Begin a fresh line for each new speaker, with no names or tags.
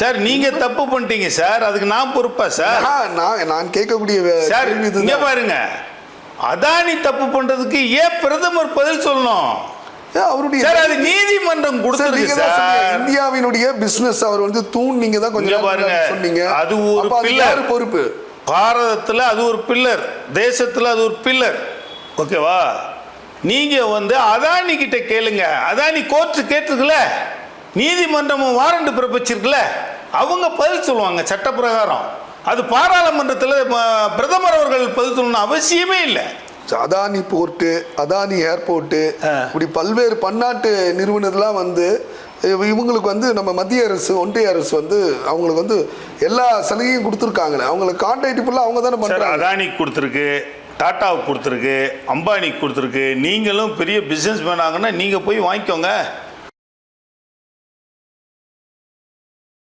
Sir நீங்க தப்பு பண்ணிட்டீங்க சார். அதுக்கு நான் பொறுப்பா சார்?
நான் நான் கேட்கக்கூடிய
சார் இங்க. பாருங்க. அதானி தப்பு பண்றதுக்கு ஏன் பிரதமர் பதில் சொல்லணும்?
அவருடைய
சார் அது நீதிமன்றம் கொடுத்துருக்கு சார்.
இந்தியாவினுடைய பிசினஸ் அவர் வந்து தூண் நீங்க தான் கொஞ்சம்
பாருங்க,
சொன்னீங்க.
அது ஒரு.
யாரு பொறுப்பு?
பாரதத்துல அது ஒரு பில்லர் தேசத்துல அது ஒரு பில்லர் ஓகேவா? நீங்க வந்து அதானி கிட்ட கேளுங்க. அதானி கோர்ட் கேட்டிருக்குல? நீதிமன்றமும் வாரண்ட் பிறப்பிச்சிருக்குல? அவங்க பதில் சொல்லுவாங்க சட்ட பிரகாரம் அது பாராளுமன்றத்தில் பிரதமர் அவர்கள் பதில் சொல்லணும் அவசியமே இல்லை.
Adani port Adani airport. இப்படி பல்வேறு பன்னாட்டு நிறுவனர்லாம் வந்து இவ- இவங்களுக்கு வந்து நம்ம மத்திய அரசு ஒன்றிய அரசு வந்து அவங்களுக்கு வந்து எல்லா சலுகையும் கொடுத்துருக்காங்களே. அவங்களுக்கு கான்ட்ராக்ட் ஃபுல்லாக அவங்க தானே
சார்
பண்றாங்க?
அதானிக்கு கொடுத்துருக்கு டாட்டாவுக்கு கொடுத்துருக்கு அம்பானிக்கு கொடுத்துருக்கு. நீங்களும் பெரிய பிஸ்னஸ் மேன் ஆகுன்னா நீங்கள் போய் வாங்கிக்கோங்க.